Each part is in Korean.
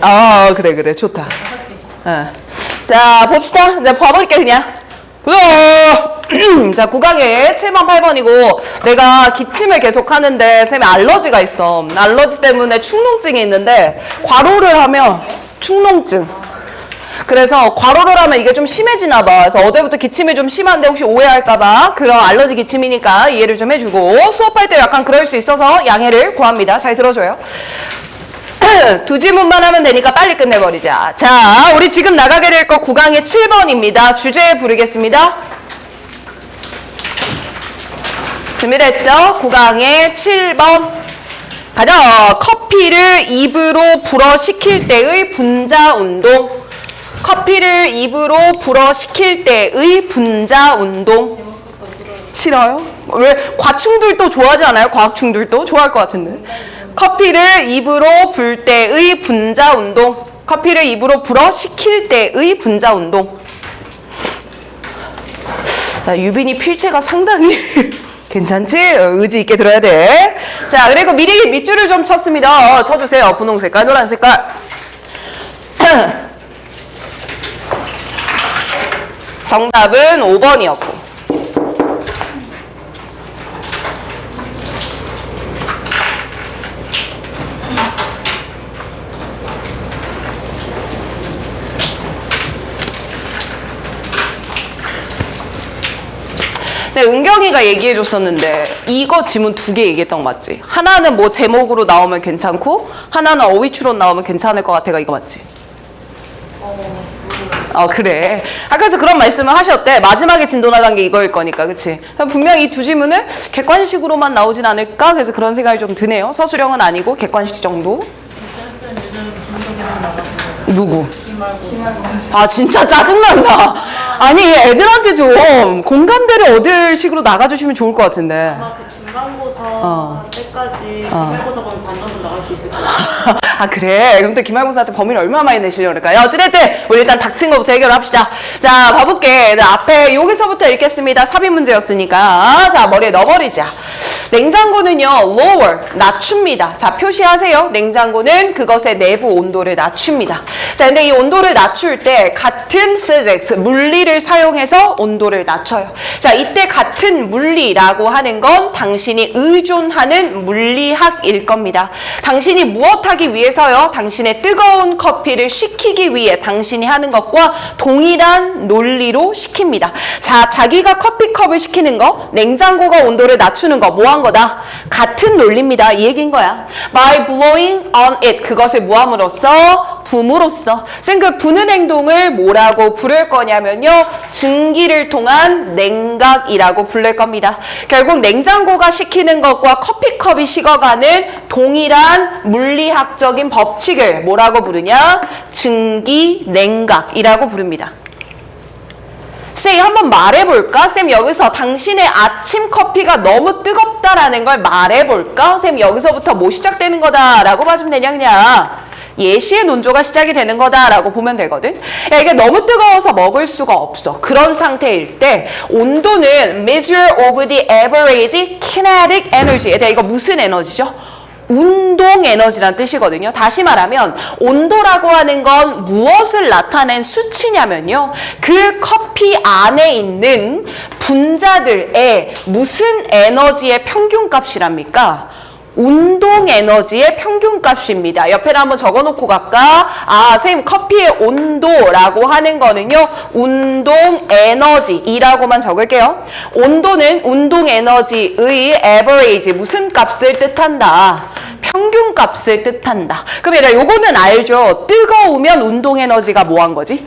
아 그래 그래 좋다. 어. 자 봅시다. 이제 봐볼게 그냥. 자 구강에 7번 8번이고 내가 기침을 계속 하는데 쌤이 알러지가 있어. 알러지 때문에 축농증이 있는데 과로를 하면 축농증. 그래서 과로를 하면 이게 좀 심해지나 봐. 그래서 어제부터 기침이 좀 심한데 혹시 오해할까봐 그런 알러지 기침이니까 이해를 좀 해주고 수업할 때 약간 그럴 수 있어서 양해를 구합니다. 잘 들어줘요. 두 지문만 하면 되니까 빨리 끝내버리자. 자, 우리 지금 나가게 될 거 구강의 7번입니다. 주제 부르겠습니다. 준비됐죠? 구강의 7번. 가자. 커피를 입으로 불어 식힐 때의 분자 운동. 커피를 입으로 불어 식힐 때의 분자 운동. 싫어요? 왜 과충들도 좋아하지 않아요? 과학충들도 좋아할 것 같은데. 커피를 입으로 불 때의 분자 운동. 커피를 입으로 불어 식힐 때의 분자 운동. 자, 유빈이 필체가 상당히 괜찮지? 어, 의지 있게 들어야 돼. 자, 그리고 미리 밑줄을 좀 쳤습니다. 어, 쳐주세요. 분홍 색깔, 노란 색깔. 정답은 5번이었고. 네, 은경이가 얘기해 줬었는데 이거 지문 두 개 얘기했던 거 맞지? 하나는 뭐 제목으로 나오면 괜찮고 하나는 어휘 추론 나오면 괜찮을 것 같아가 이거 맞지? 어 그래. 아까 그래서 그런 말씀을 하셨대. 마지막에 진도 나간 게 이거일 거니까, 그치? 분명히 이두 지문은 객관식으로만 나오진 않을까? 그래서 그런 생각이 좀 드네요. 서술형은 아니고 객관식 정도. 누구? 아 진짜 짜증난다. 아니 애들한테 좀 공감대를 얻을 식으로 나가주시면 좋을 것 같은데. 아마 그 중간고사 어. 때까지 어. 중간고사 보면 반 정도 나갈 수 있을 거야. 아 그래? 그럼 또 김할고사한테 범위를 얼마나 많이 내시려고 그럴까요? 어찌됐든 우리 일단 닥친 것부터 해결합시다. 자 봐볼게. 네, 앞에 여기서부터 읽겠습니다. 삽입 문제였으니까. 자 머리에 넣어버리자. 냉장고는요 lower 낮춥니다. 자 표시하세요. 냉장고는 그것의 내부 온도를 낮춥니다. 자 근데 이 온도를 낮출 때 같은 physics 물리를 사용해서 온도를 낮춰요. 자 이때 같은 물리라고 하는 건 당 신이 의존하는 물리학일 겁니다. 당신이 무엇 하기 위해서요? 당신의 뜨거운 커피를 식히기 위해 당신이 하는 것과 동일한 논리로 식힙니다. 자 자기가 커피컵을 식히는 거 냉장고가 온도를 낮추는 거 뭐 한 거다? 같은 논리입니다. 이 얘기인 거야. By blowing on it. 그것을 무함으로써 붐으로써 쌤그 부는 행동을 뭐라고 부를 거냐면요. 증기를 통한 냉각이라고 부를 겁니다. 결국 냉장고가 식히는 것과 커피컵이 식어가는 동일한 물리학적인 법칙을 뭐라고 부르냐? 증기 냉각이라고 부릅니다. 쌤 한번 말해볼까? 쌤 여기서 당신의 아침 커피가 너무 뜨겁다라는 걸 말해볼까? 쌤 여기서부터 뭐 시작되는 거다라고 봐주면 되냐 그냥 예시의 논조가 시작이 되는 거다라고 보면 되거든. 야, 이게 너무 뜨거워서 먹을 수가 없어. 그런 상태일 때 온도는 measure of the average kinetic energy. 에 이거 무슨 에너지죠? 운동 에너지란 뜻이거든요. 다시 말하면 온도라고 하는 건 무엇을 나타낸 수치냐면요. 그 커피 안에 있는 분자들의 무슨 에너지의 평균값이랍니까? 운동 에너지의 평균 값입니다. 옆에다 한번 적어 놓고 갈까? 아, 선생님 커피의 온도라고 하는 거는요. 운동 에너지이라고만 적을게요. 온도는 운동 에너지의 average 무슨 값을 뜻한다? 평균 값을 뜻한다. 그럼 얘들아 요거는 알죠? 뜨거우면 운동 에너지가 뭐 한 거지?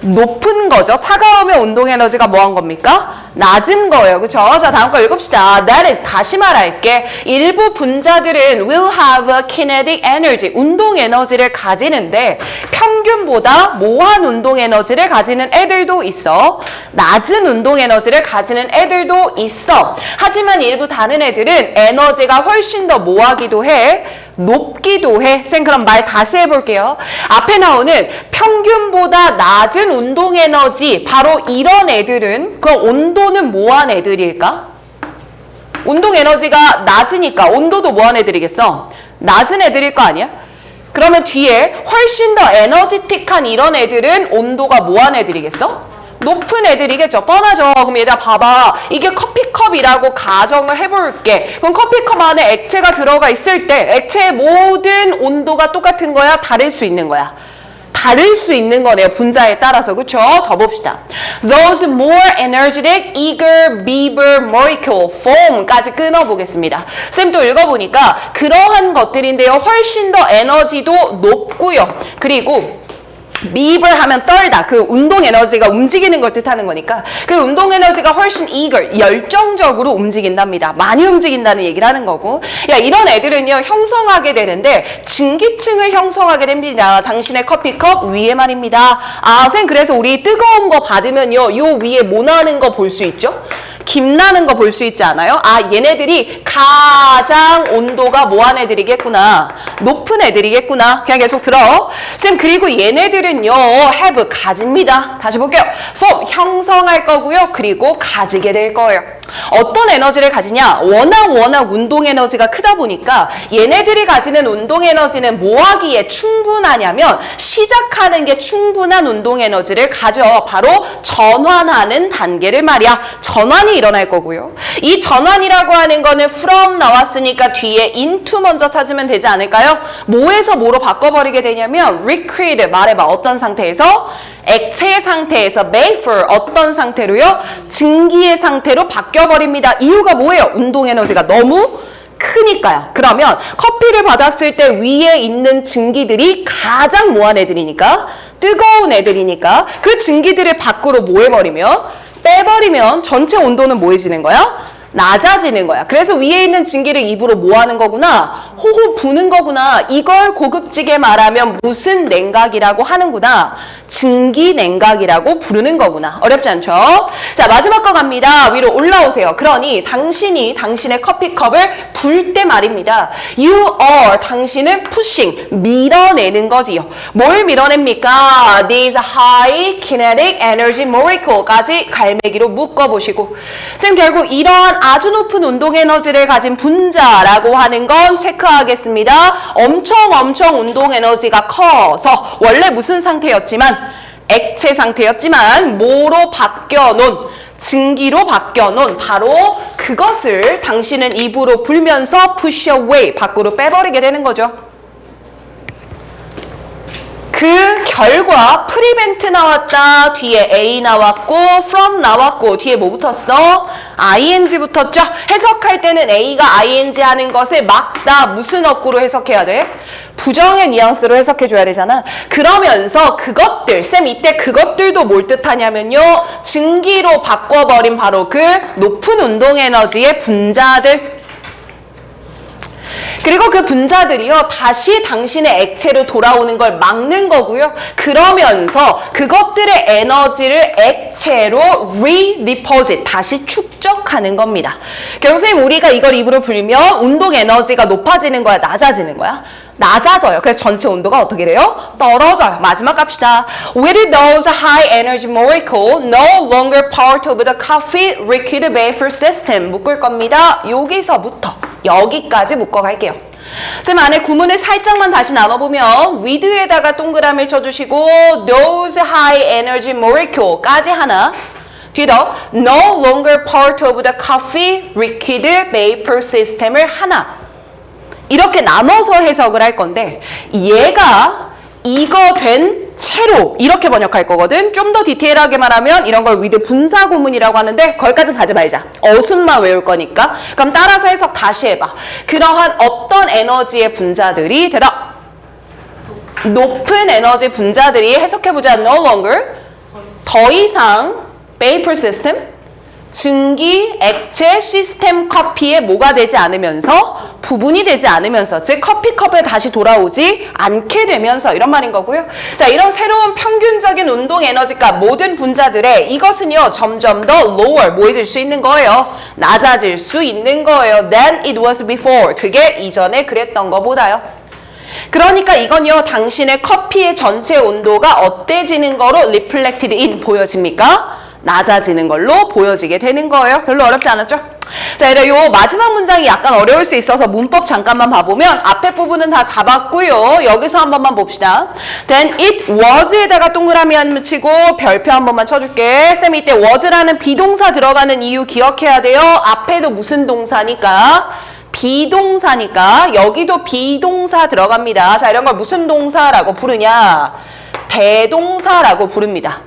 높은 거죠. 차가우면 운동 에너지가 뭐한 겁니까? 낮은 거예요. 그쵸? 자, 다음 거 읽읍시다. That is, 다시 말할게. 일부 분자들은 will have a kinetic energy, 운동 에너지를 가지는데 평균보다 모한 운동 에너지를 가지는 애들도 있어. 낮은 운동 에너지를 가지는 애들도 있어. 하지만 일부 다른 애들은 에너지가 훨씬 더 모하기도 해. 높기도 해. 쌤 그럼 말 다시 해볼게요. 앞에 나오는 평균보다 낮은 운동 에너지 바로 이런 애들은 그 온도는 뭐한 애들일까? 운동 에너지가 낮으니까 온도도 뭐한 애들이겠어? 낮은 애들일 거 아니야? 그러면 뒤에 훨씬 더 에너지틱한 이런 애들은 온도가 뭐한 애들이겠어? 높은 애들이겠죠. 뻔하죠. 그럼 얘들아 봐봐. 이게 커피컵이라고 가정을 해볼게. 그럼 커피컵 안에 액체가 들어가 있을 때 액체의 모든 온도가 똑같은 거야? 다를 수 있는 거야? 다를 수 있는 거네요. 분자에 따라서. 그쵸? 더 봅시다. Those more energetic, eager, beaver, molecule, foam까지 끊어보겠습니다. 쌤 또 읽어보니까 그러한 것들인데요. 훨씬 더 에너지도 높고요. 그리고 beaver 하면 떨다. 그 운동 에너지가 움직이는 걸 뜻하는 거니까 그 운동 에너지가 훨씬 eager, 열정적으로 움직인답니다. 많이 움직인다는 얘기를 하는 거고. 야, 이런 애들은요, 형성하게 되는데 진기층을 형성하게 됩니다. 당신의 커피컵 위에 말입니다. 아, 쌤, 그래서 우리 뜨거운 거 받으면요, 요 위에 뭐 나는 거 볼 수 있죠? 김 나는 거 볼 수 있지 않아요? 아, 얘네들이 가장 온도가 뭐한 애들이겠구나. 높은 애들이겠구나. 그냥 계속 들어. 쌤, 그리고 얘네들은요, have, 가집니다. 다시 볼게요. form, 형성할 거고요. 그리고 가지게 될 거예요. 어떤 에너지를 가지냐? 워낙 워낙 운동 에너지가 크다 보니까 얘네들이 가지는 운동 에너지는 뭐 하기에 충분하냐면 시작하는 게 충분한 운동 에너지를 가져. 바로 전환하는 단계를 말이야. 전환이 일어날 거고요. 이 전환이라고 하는 거는 from 나왔으니까 뒤에 into 먼저 찾으면 되지 않을까요? 뭐에서 뭐로 바꿔버리게 되냐면 liquid 말해봐. 어떤 상태에서? 액체 상태에서 vapor 어떤 상태로요? 증기의 상태로 바뀌어버립니다. 이유가 뭐예요? 운동 에너지가 너무 크니까요. 그러면 커피를 받았을 때 위에 있는 증기들이 가장 뭐한 애들이니까 뜨거운 애들이니까 그 증기들을 밖으로 뭐 해버리면 빼버리면 전체 온도는 뭐해지는 거야? 낮아지는 거야. 그래서 위에 있는 증기를 입으로 뭐 하는 거구나? 호호 부는 거구나. 이걸 고급지게 말하면 무슨 냉각이라고 하는구나. 증기 냉각이라고 부르는 거구나. 어렵지 않죠? 자, 마지막 거 갑니다. 위로 올라오세요. 그러니 당신이 당신의 커피컵을 불 때 말입니다. You are 당신은 pushing 밀어내는 거지요. 뭘 밀어냅니까? These high kinetic energy molecule까지 갈매기로 묶어 보시고 쌤 결국 이러한 아주 높은 운동 에너지를 가진 분자라고 하는 건 체크하겠습니다. 엄청 엄청 운동 에너지가 커서 원래 무슨 상태였지만 액체 상태였지만 뭐로 바뀌어 놓은 증기로 바뀌어 놓은 바로 그것을 당신은 입으로 불면서 push away 밖으로 빼버리게 되는 거죠. 그 결과 프리벤트 나왔다 뒤에 A 나왔고 from 나왔고 뒤에 뭐 붙었어? ing 붙었죠? 해석할 때는 A가 ing 하는 것을 막다 무슨 어구로 해석해야 돼? 부정의 뉘앙스로 해석해 줘야 되잖아. 그러면서 그것들, 쌤 이때 그것들도 뭘 뜻하냐면요. 증기로 바꿔버린 바로 그 높은 운동 에너지의 분자들. 그리고 그 분자들이요, 다시 당신의 액체로 돌아오는 걸 막는 거고요. 그러면서 그것들의 에너지를 액체로 re-deposit, 다시 축적하는 겁니다. 선생님, 우리가 이걸 입으로 불면 운동 에너지가 높아지는 거야, 낮아지는 거야? 낮아져요. 그래서 전체 온도가 어떻게 돼요? 떨어져요. 마지막 갑시다. With those high energy molecule no longer part of the coffee liquid vapor system 묶을 겁니다. 여기서부터 여기까지 묶어 갈게요. 쌤 안에 구문을 살짝만 다시 나눠보면 with에다가 동그라미를 쳐주시고 those high energy molecule까지 하나 뒤에다 no longer part of the coffee liquid vapor system을 하나 이렇게 나눠서 해석을 할 건데 얘가 이거 된 채로 이렇게 번역할 거거든. 좀 더 디테일하게 말하면 이런 걸 위드 분사 구문이라고 하는데 거기까지 가지 말자. 어순만 외울 거니까. 그럼 따라서 해석 다시 해봐. 그러한 어떤 에너지의 분자들이 대답. 높은 에너지 분자들이 해석해보자. No longer 더 이상 베이퍼 시스템, 증기, 액체, 시스템 커피에 뭐가 되지 않으면서 부분이 되지 않으면서 즉 커피컵에 다시 돌아오지 않게 되면서 이런 말인 거고요. 자 이런 새로운 평균적인 운동 에너지가 모든 분자들의 이것은요 점점 더 lower 뭐해질 수 있는 거예요. 낮아질 수 있는 거예요. Than it was before 그게 이전에 그랬던 거보다요. 그러니까 이건요 당신의 커피의 전체 온도가 어때지는 거로 reflected in 보여집니까? 낮아지는 걸로 보여지게 되는 거예요. 별로 어렵지 않았죠? 자, 이래 요 마지막 문장이 약간 어려울 수 있어서 문법 잠깐만 봐보면 앞에 부분은 다 잡았고요. 여기서 한 번만 봅시다. Then it was에다가 동그라미 한 치고 별표 한 번만 쳐줄게. 쌤이 이때 was라는 비동사 들어가는 이유 기억해야 돼요. 앞에도 무슨 동사니까 비동사니까 여기도 비동사 들어갑니다. 자, 이런 걸 무슨 동사라고 부르냐? 대동사라고 부릅니다.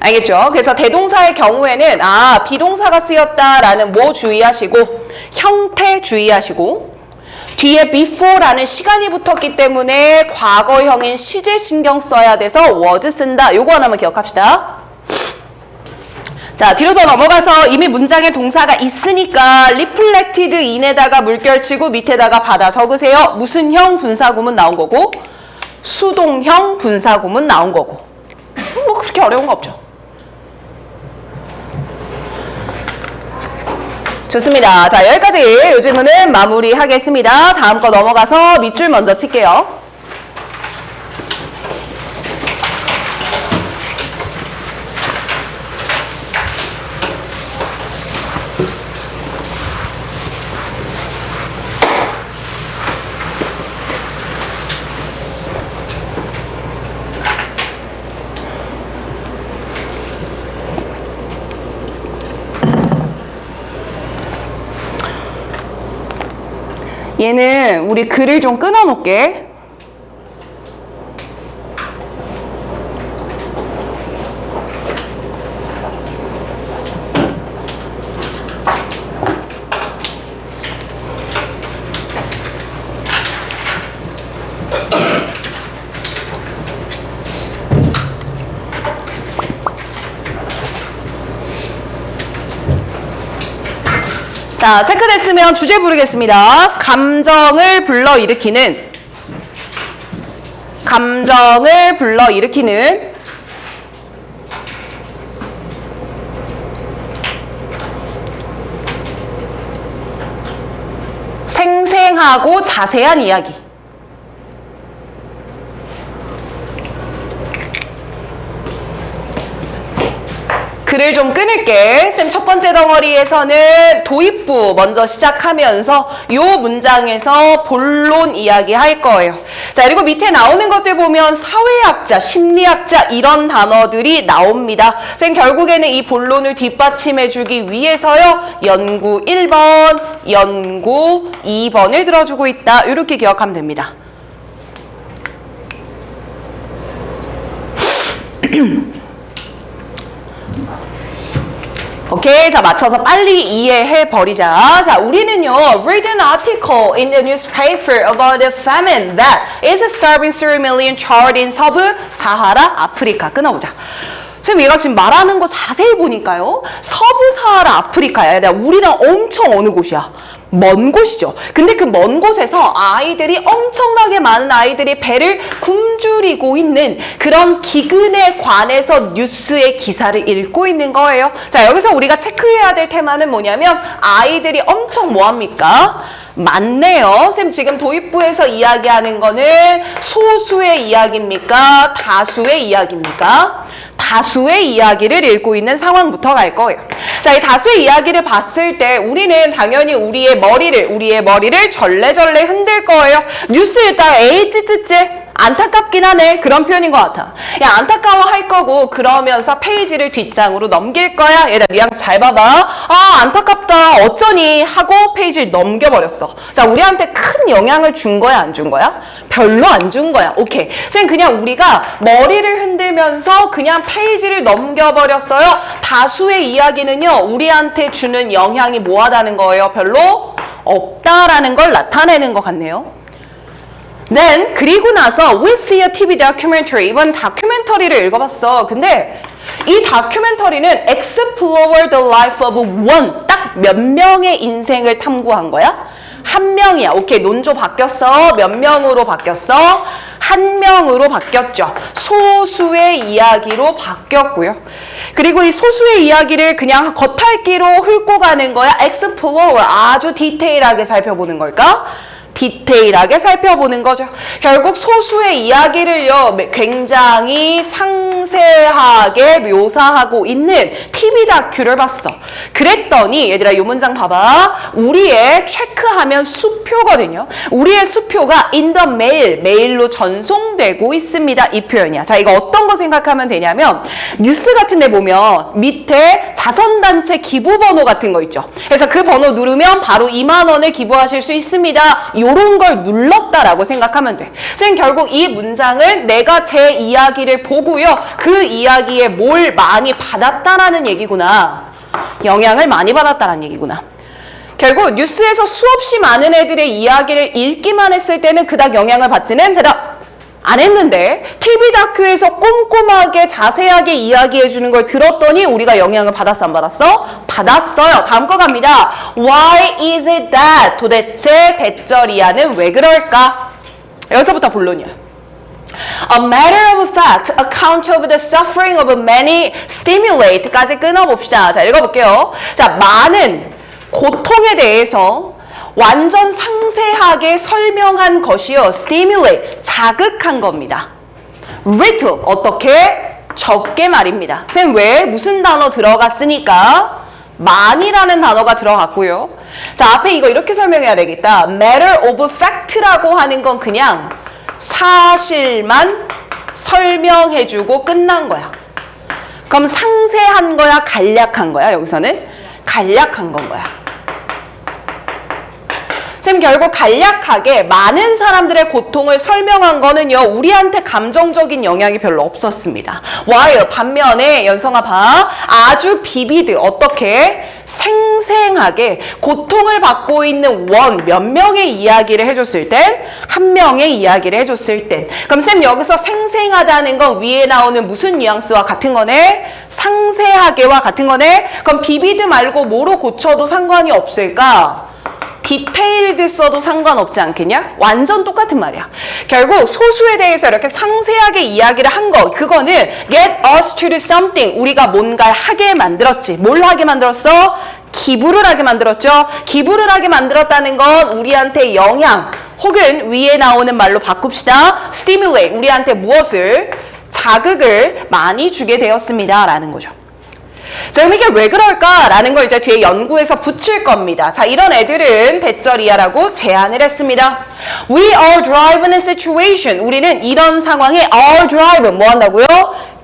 알겠죠? 그래서 대동사의 경우에는 아 비동사가 쓰였다라는 뭐 주의하시고 형태 주의하시고 뒤에 before라는 시간이 붙었기 때문에 과거형인 시제 신경 써야 돼서 was 쓴다. 요거 하나만 기억합시다. 자 뒤로 더 넘어가서 이미 문장에 동사가 있으니까 reflected in에다가 물결 치고 밑에다가 받아 적으세요. 무슨 형 분사구문 나온 거고 수동형 분사구문 나온 거고 뭐 그렇게 어려운 거 없죠. 좋습니다. 자, 여기까지 이 질문은 마무리하겠습니다. 다음 거 넘어가서 밑줄 먼저 칠게요. 얘는 우리 글을 좀 끊어 놓을게. 자, 체크됐으면 주제 부르겠습니다. 감정을 불러일으키는 감정을 불러일으키는 생생하고 자세한 이야기. 글을 좀 끊을게. 쌤 첫 번째 덩어리에서는 도입부 먼저 시작하면서 요 문장에서 본론 이야기 할 거예요. 자, 그리고 밑에 나오는 것들 보면 사회학자, 심리학자 이런 단어들이 나옵니다. 쌤 결국에는 이 본론을 뒷받침해 주기 위해서요. 연구 1번, 연구 2번을 들어주고 있다. 이렇게 기억하면 됩니다. 오케이, 자 맞춰서 빨리 이해해 버리자. 자, 우리는요, read an article in the newspaper about the famine that is starving 3 million child in 서부 사하라 아프리카. 끊어보자. 지금 얘가 지금 말하는 거 자세히 보니까요, 서부 사하라 아프리카야. 우리랑 엄청 어느 곳이야? 먼 곳이죠. 근데 그 먼 곳에서 아이들이 엄청나게 많은 아이들이 배를 굶주리고 있는 그런 기근에 관해서 뉴스의 기사를 읽고 있는 거예요. 자, 여기서 우리가 체크해야 될 테마는 뭐냐면 아이들이 엄청 뭐합니까? 많네요. 쌤 지금 도입부에서 이야기하는 거는 소수의 이야기입니까? 다수의 이야기입니까? 다수의 이야기를 읽고 있는 상황부터 갈 거예요. 자, 이 다수의 이야기를 봤을 때 우리는 당연히 우리의 머리를, 우리의 머리를 절레절레 흔들 거예요. 뉴스 읽다가 에이, 찌찌찌. 안타깝긴 하네. 그런 표현인 것 같아. 야, 안타까워 할 거고, 그러면서 페이지를 뒷장으로 넘길 거야. 얘들아, 뉘앙스 잘 봐봐. 아, 안타깝다. 어쩌니? 하고 페이지를 넘겨버렸어. 자, 우리한테 큰 영향을 준 거야, 안 준 거야? 별로 안 준 거야. 오케이. 쌤, 그냥 우리가 머리를 흔들면서 그냥 페이지를 넘겨버렸어요. 다수의 이야기는요, 우리한테 주는 영향이 뭐하다는 거예요? 별로 없다라는 걸 나타내는 것 같네요. Then 그리고 나서 we see a TV documentary 이번 다큐멘터리를 읽어봤어. 근데 이 다큐멘터리는 Explore the life of one. 딱 몇 명의 인생을 탐구한 거야? 한 명이야. 오케이. 논조 바뀌었어. 몇 명으로 바뀌었어? 한 명으로 바뀌었죠. 소수의 이야기로 바뀌었고요. 그리고 이 소수의 이야기를 그냥 겉핥기로 훑고 가는 거야. Explore. 아주 디테일하게 살펴보는 걸까? 디테일하게 살펴보는 거죠. 결국 소수의 이야기를요, 굉장히 상세하게 묘사하고 있는 TV 다큐를 봤어. 그랬더니, 얘들아, 이 문장 봐봐. 우리의 체크하면 수표거든요. 우리의 수표가 in the mail, 메일로 전송되고 있습니다. 이 표현이야. 자, 이거 어떤 거 생각하면 되냐면, 뉴스 같은 데 보면 밑에 자선단체 기부번호 같은 거 있죠. 그래서 그 번호 누르면 바로 2만원을 기부하실 수 있습니다. 요런 걸 눌렀다라고 생각하면 돼. 선생님 결국 이 문장은 내가 제 이야기를 보고요. 그 이야기에 뭘 많이 받았다라는 얘기구나. 영향을 많이 받았다라는 얘기구나. 결국 뉴스에서 수없이 많은 애들의 이야기를 읽기만 했을 때는 그닥 영향을 받지는 대답 안 했는데 TV 다큐에서 꼼꼼하게 자세하게 이야기해 주는 걸 들었더니 우리가 영향을 받았어 안 받았어? 받았어요. 다음 거 갑니다. Why is it that? 도대체 대절이야는 왜 그럴까? 여기서부터 본론이야. A matter of fact, account of the suffering of many stimulate까지 끊어봅시다. 자, 읽어볼게요. 자, 많은 고통에 대해서 완전 상세하게 설명한 것이요. stimulate, 자극한 겁니다. little, 어떻게? 적게 말입니다. 쌤, 왜? 무슨 단어 들어갔으니까? 많이라는 단어가 들어갔고요. 자, 앞에 이거 이렇게 설명해야 되겠다. matter of fact라고 하는 건 그냥 사실만 설명해주고 끝난 거야. 그럼 상세한 거야, 간략한 거야, 여기서는? 간략한 건 거야. 쌤 결국 간략하게 많은 사람들의 고통을 설명한 거는요 우리한테 감정적인 영향이 별로 없었습니다. while 반면에 연성아 봐. 아주 비비드 어떻게? 생생하게 고통을 받고 있는 원 몇 명의 이야기를 해줬을 땐 한 명의 이야기를 해줬을 땐. 그럼 쌤 여기서 생생하다는 건 위에 나오는 무슨 뉘앙스와 같은 거네? 상세하게와 같은 거네? 그럼 비비드 말고 뭐로 고쳐도 상관이 없을까? 디테일드 써도 상관없지 않겠냐? 완전 똑같은 말이야. 결국 소수에 대해서 이렇게 상세하게 이야기를 한 거, 그거는 get us to do something. 우리가 뭔가를 하게 만들었지. 뭘 하게 만들었어? 기부를 하게 만들었죠. 기부를 하게 만들었다는 건 우리한테 영향, 혹은 위에 나오는 말로 바꿉시다. stimulate. 우리한테 무엇을? 자극을 많이 주게 되었습니다. 라는 거죠. 자, 그럼 이게 왜 그럴까라는 걸 이제 뒤에 연구에서 붙일 겁니다. 자, 이런 애들은 대절이야라고 제안을 했습니다. We are drive in a situation. 우리는 이런 상황에 are drive 뭐 한다고요?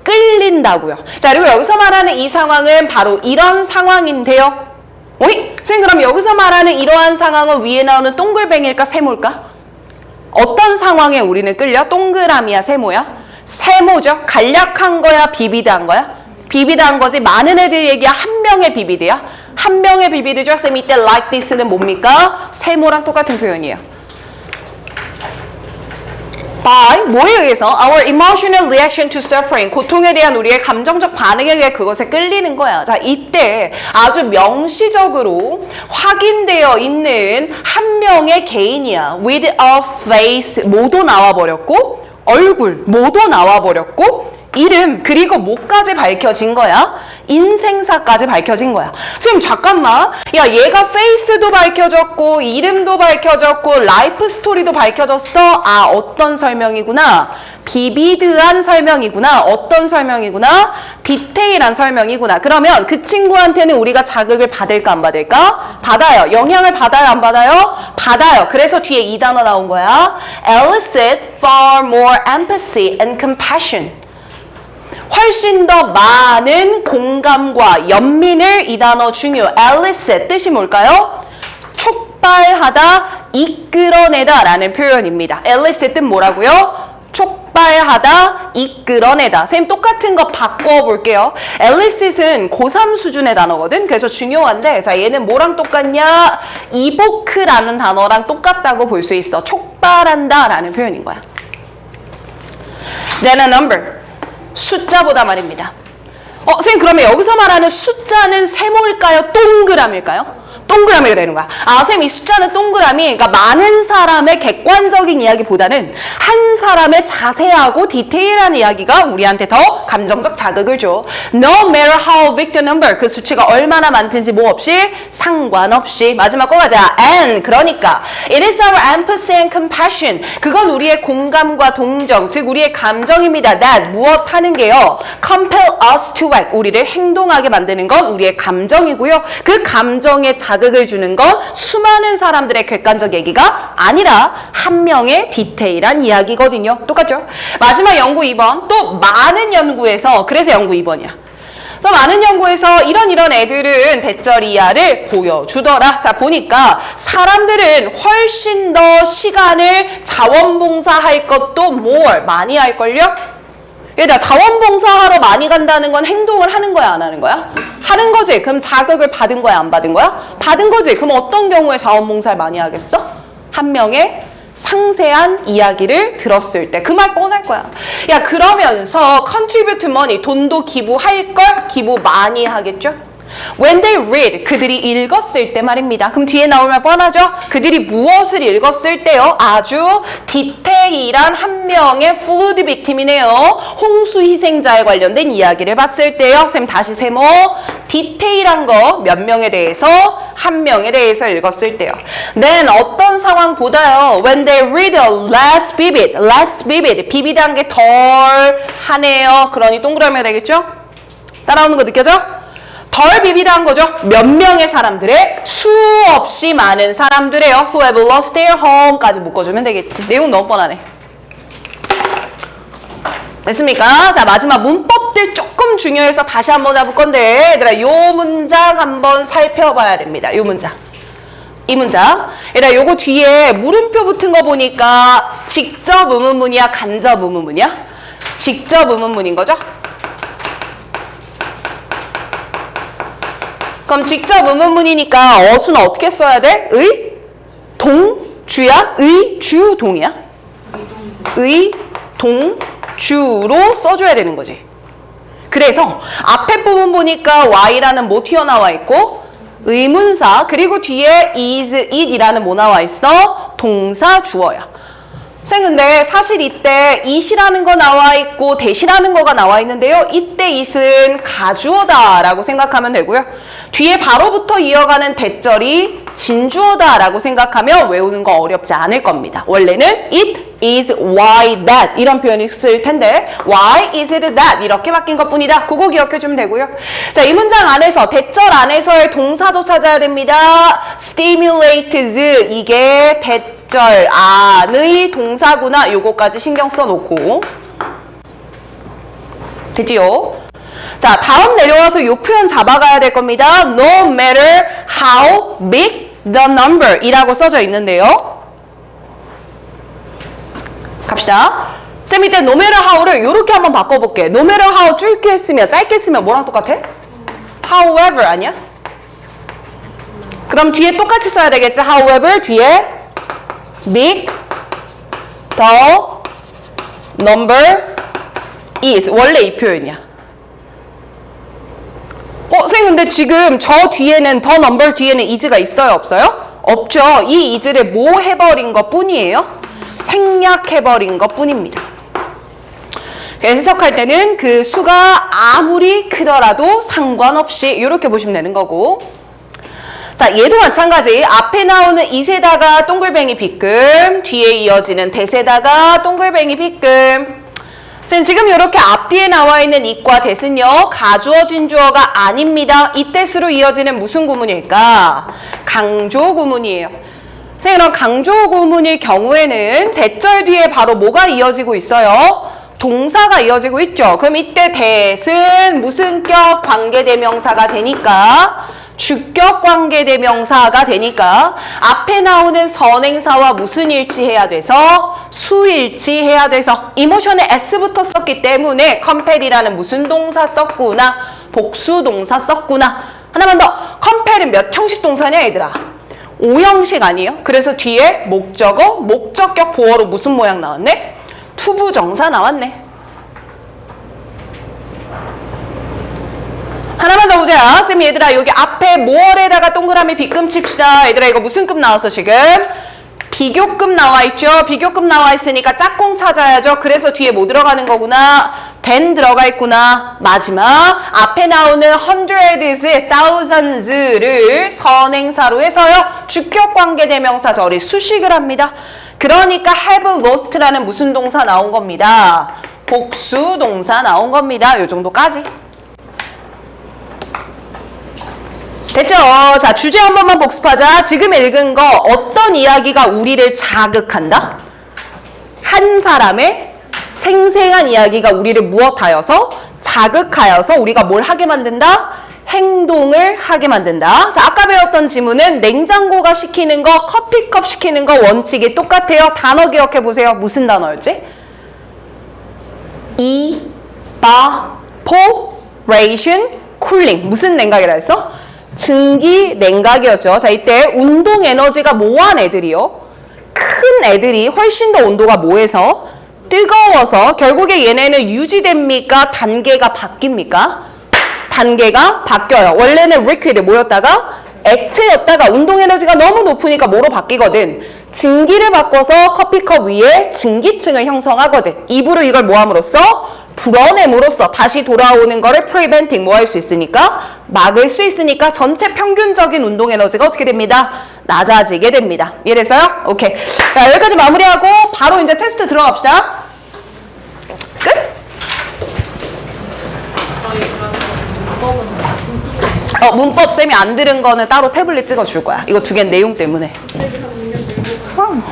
끌린다고요. 자, 그리고 여기서 말하는 이 상황은 바로 이런 상황인데요. 오이? 선생님 그럼 여기서 말하는 이러한 상황은 위에 나오는 동글뱅일까 세모일까? 어떤 상황에 우리는 끌려? 동그라미야 세모야? 세모죠. 간략한 거야 비비드한 거야? 비비드한 거지. 많은 애들 얘기야 한 명의 비비드야. 한 명의 비비드죠. 쌤 이때 like this는 뭡니까? 세모랑 똑같은 표현이에요. By 뭐에 의해서? Our emotional reaction to suffering. 고통에 대한 우리의 감정적 반응에 의해 그것에 끌리는 거야. 자 이때 아주 명시적으로 확인되어 있는 한 명의 개인이야. With a face. 모두 나와 버렸고 얼굴. 모두 나와 버렸고 이름 그리고 뭐까지 밝혀진 거야? 인생사까지 밝혀진 거야. 지금 잠깐만. 야 얘가 페이스도 밝혀졌고 이름도 밝혀졌고 라이프 스토리도 밝혀졌어. 아 어떤 설명이구나. 비비드한 설명이구나. 어떤 설명이구나. 디테일한 설명이구나. 그러면 그 친구한테는 우리가 자극을 받을까 안 받을까? 받아요. 영향을 받아요 안 받아요? 받아요. 그래서 뒤에 이 단어 나온 거야. elicit far more empathy and compassion. 훨씬 더 많은 공감과 연민을 이 단어 중요. elicit 뜻이 뭘까요? 촉발하다, 이끌어내다 라는 표현입니다. elicit 뜻 뭐라고요? 촉발하다, 이끌어내다. 선생님 똑같은 거 바꿔볼게요. elicit은 고3 수준의 단어거든. 그래서 중요한데 자 얘는 뭐랑 똑같냐? evoke라는 단어랑 똑같다고 볼 수 있어. 촉발한다 라는 표현인 거야. Then a number. 숫자보다 말입니다. 어, 선생님 그러면 여기서 말하는 숫자는 세모일까요? 동그라미일까요? 동그라미가 되는 거야. 아, 선생님 이 숫자는 동그라미, 그러니까 많은 사람의 객관적인 이야기보다는 한 사람의 자세하고 디테일한 이야기가 우리한테 더 감정적 자극을 줘. No matter how big the number, 그 수치가 얼마나 많든지 뭐 없이 상관없이 마지막 거 가자. And 그러니까 it is our empathy and compassion. 그건 우리의 공감과 동정, 즉 우리의 감정입니다. That 무엇 하는 게요. compel us to act. 우리를 행동하게 만드는 건 우리의 감정이고요. 그 감정에 자 극을 주는 건 수많은 사람들의 객관적 얘기가 아니라 한 명의 디테일한 이야기거든요. 똑같죠? 마지막 연구 2번. 또 많은 연구에서 그래서 연구 2번이야. 또 많은 연구에서 이런 이런 애들은 대절 이하를 보여주더라. 자, 보니까 사람들은 훨씬 더 시간을 자원봉사할 것도 more 많이 할걸요? 얘들아, 자원봉사하러 많이 간다는 건 행동을 하는 거야, 안 하는 거야? 하는 거지. 그럼 자극을 받은 거야, 안 받은 거야? 받은 거지. 그럼 어떤 경우에 자원봉사를 많이 하겠어? 한 명의 상세한 이야기를 들었을 때 그 말 뻔할 거야. 야 그러면서 contribute money 돈도 기부할 걸 기부 많이 하겠죠? When they read 그들이 읽었을 때 말입니다. 그럼 뒤에 말 뻔하죠? 그들이 무엇을 읽었을 때요? 아주 디테일한 한 명의 flood victim이네요. 홍수 희생자에 관련된 이야기를 봤을 때요. 쌤 다시 세모 디테일한 거 몇 명에 대해서 한 명에 대해서 읽었을 때요. Then 어떤 상황보다요. When they read a less vivid, less vivid, 비비드한 게 덜 하네요. 그러니 동그라미가 되겠죠? 따라오는 거 느껴져? 덜 비비드한 거죠. 몇 명의 사람들의 수없이 많은 사람들의요. Who have lost their home까지 묶어주면 되겠지. 내용 너무 뻔하네. 됐습니까? 자 마지막 문법들 조금 중요해서 다시 한번 해볼 건데 얘들아 요 문장 한번 살펴봐야 됩니다. 요 문장. 이 문장. 얘들아 요거 뒤에 물음표 붙은 거 보니까 직접 의문문이야 간접 의문문이야? 직접 의문문인 거죠? 그럼 직접 의문문이니까 어수는 어떻게 써야 돼? 의, 동, 주야? 의, 주, 동이야? 의, 동, 주로 써줘야 되는 거지. 그래서 앞에 부분 보니까 y라는 뭐 튀어나와 있고 의문사 그리고 뒤에 is, it이라는 뭐 나와 있어? 동사 주어야. 쌤 근데 사실 이때 it이라는 거 나와 있고 대시라는 거가 나와 있는데요. 이때 it은 가주어다라고 생각하면 되고요. 뒤에 바로부터 이어가는 대절이 진주어다라고 생각하면 외우는 거 어렵지 않을 겁니다. 원래는 it is why that 이런 표현이 쓸 텐데 why is it that 이렇게 바뀐 것 뿐이다. 그거 기억해 주면 되고요. 자, 이 문장 안에서 대절 안에서의 동사도 찾아야 됩니다. stimulates 이게 대절 안의 동사구나. 요거까지 신경 써 놓고 되지요? 자, 다음 내려와서 이 표현 잡아가야 될 겁니다. No matter how big the number 이라고 써져 있는데요. 갑시다. 쌤 이때 matter how를 이렇게 한번 바꿔볼게. matter how 줄게 했으면 짧게 쓰면 뭐랑 똑같아? however 아니야? 그럼 뒤에 똑같이 써야 되겠지. however 뒤에 big the number is 원래 이 표현이야. 근데 지금 저 뒤에는 더 넘버 뒤에는 is가 있어요, 없어요? 없죠. 이 is를 뭐 해버린 것 뿐이에요? 생략해버린 것 뿐입니다. 해석할 때는 그 수가 아무리 크더라도 상관없이 이렇게 보시면 되는 거고 자 얘도 마찬가지 앞에 나오는 이세다가 동글뱅이 빗금 뒤에 이어지는 대세다가 동글뱅이 빗금 지금 이렇게 앞뒤에 나와 있는 it과 that은요 가주어 진주어가 아닙니다. 이 뜻으로 이어지는 무슨 구문일까? 강조 구문이에요. 자 그럼 강조 구문일 경우에는 대절 뒤에 바로 뭐가 이어지고 있어요? 동사가 이어지고 있죠. 그럼 이때 that은 무슨 격 관계대명사가 되니까 주격 관계 대명사가 되니까 앞에 나오는 선행사와 무슨 일치해야 돼서? 수일치해야 돼서. 이모션에 s부터 썼기 때문에 컴펠이라는 무슨 동사 썼구나? 복수 동사 썼구나. 하나만 더. 컴펠은 몇 형식 동사냐 얘들아? 5형식 아니에요? 그래서 뒤에 목적어 목적격 보어로 무슨 모양 나왔네? 투부정사 나왔네 하나만 더 보자. 쌤 얘들아 여기 앞에 모월에다가 동그라미 비금 칩시다. 얘들아 이거 무슨 급 나왔어 지금? 비교급 나와 있죠. 비교급 나와 있으니까 짝꿍 찾아야죠. 그래서 뒤에 뭐 들어가는 거구나. then 들어가 있구나. 마지막 앞에 나오는 hundreds, thousands를 선행사로 해서요. 주격 관계 대명사 절이 수식을 합니다. 그러니까 have lost라는 무슨 동사 나온 겁니다. 복수 동사 나온 겁니다. 요 정도까지. 됐죠? 자, 주제 한 번만 복습하자. 지금 읽은 거 어떤 이야기가 우리를 자극한다? 한 사람의 생생한 이야기가 우리를 무엇하여서 자극하여서 우리가 뭘 하게 만든다? 행동을 하게 만든다. 자, 아까 배웠던 지문은 냉장고가 시키는 거, 커피컵 시키는 거 원칙이 똑같아요. 단어 기억해 보세요. 무슨 단어였지? evaporation cooling 무슨 냉각이라 했어? 증기 냉각이었죠. 자 이때 운동 에너지가 뭐한 애들이요? 큰 애들이 훨씬 더 온도가 뭐해서 뜨거워서 결국에 얘네는 유지됩니까? 단계가 바뀝니까? 단계가 바뀌어요. 원래는 liquid 뭐였다가 액체였다가 운동 에너지가 너무 높으니까 뭐로 바뀌거든? 증기를 바꿔서 커피컵 위에 증기층을 형성하거든. 입으로 이걸 뭐 함으로써? 불어냄으로써 다시 돌아오는 거를 preventing 뭐 할 수 있으니까? 막을 수 있으니까 전체 평균적인 운동 에너지가 어떻게 됩니다? 낮아지게 됩니다. 이래서요? 오케이. 자, 여기까지 마무리하고 바로 이제 테스트 들어갑시다. 끝? 어, 문법 쌤이 안 들은 거는 따로 태블릿 찍어 줄 거야. 이거 두개 내용 때문에. 그럼.